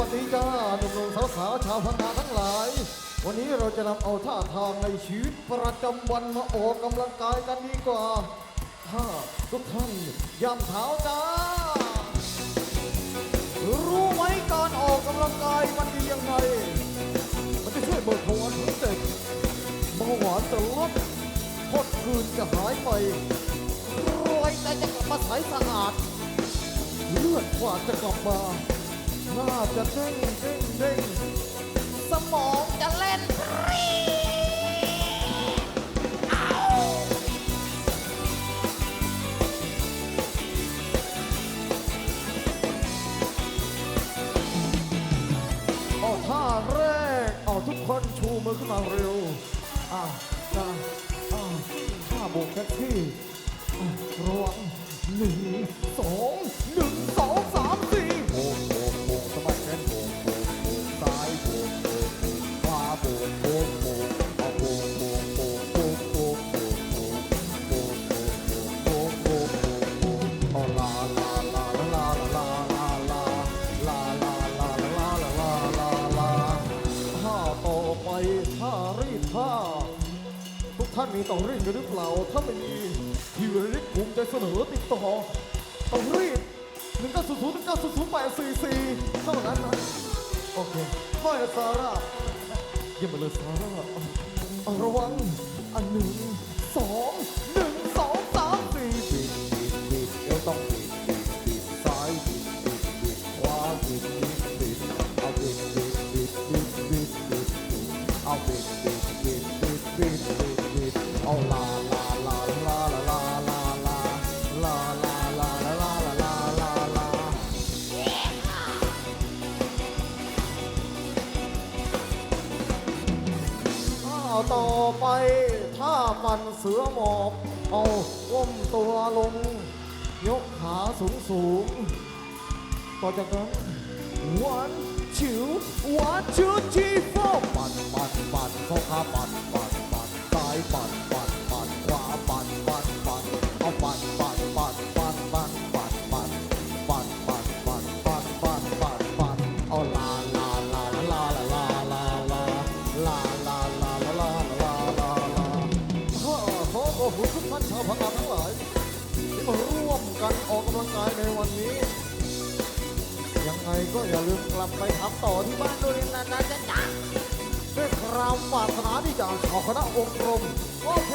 วัสดีจ้าหนุ่มๆสาวชาวพังงาทั้งหลาย วันนี้เราจะนำเอาท่าทางในชีวิตประจำวันมาออกกำลังกายกันดีกว่าถ้าทุกท่านย่ำเท้าจ้า รู้ไหมการออกกำลังกายมันดียังไง มันจะช่วยเบิกพลังของเด็กเบาหวานจะลดพดคืนจะหายไปรอยแต่จะกลับมาใสสะอาด เลือดกว่าจะกลับมา น้าจะเด้งเด้งเด้งสมองจะเล่นปรี๊ดอ้าวเอาท่าแรกเอาทุกคนชูมือขึ้นมาเร็วอะจ้าอะท่าโบกแท็กซี่ระวังหนึ่งสองหนึ่งสองสาม ท่านมีต้องรีบกันหรือเปล่า ถ้าไม่มีทีวีริกภูมิใจเสนอติดต่อต้องรีบหนึ่งเก้าศูนย์ศูนย์หนึ่งเก้าศูนย์ศูนย์แปดสี่สี่เท่านั้นนะโอเคไม่ซาร่าเยี่ยมไปเลยซาร่าระวังอันหนึ่งสอง ต่อไป ถ้าปันเสือหมอบเอาก้มตัวลง ยกขาสูงสูง ต่อจากนั้น one two one two three four ปัดปัดปัดเข้าขาปัดปัดปัดซ้ายปัดปัด อบคุณทุกท่านชาวพังงาทั้งหลายที่มาร่วมกันออกกำลังกายในวันนี้ ยังไงก็อย่าลืมกลับไปทำต่อที่บ้านด้วยนะนะจ๊ะจ๊ะด้วยความปรารถนาที่จะขอคณะองค์กรมโอเค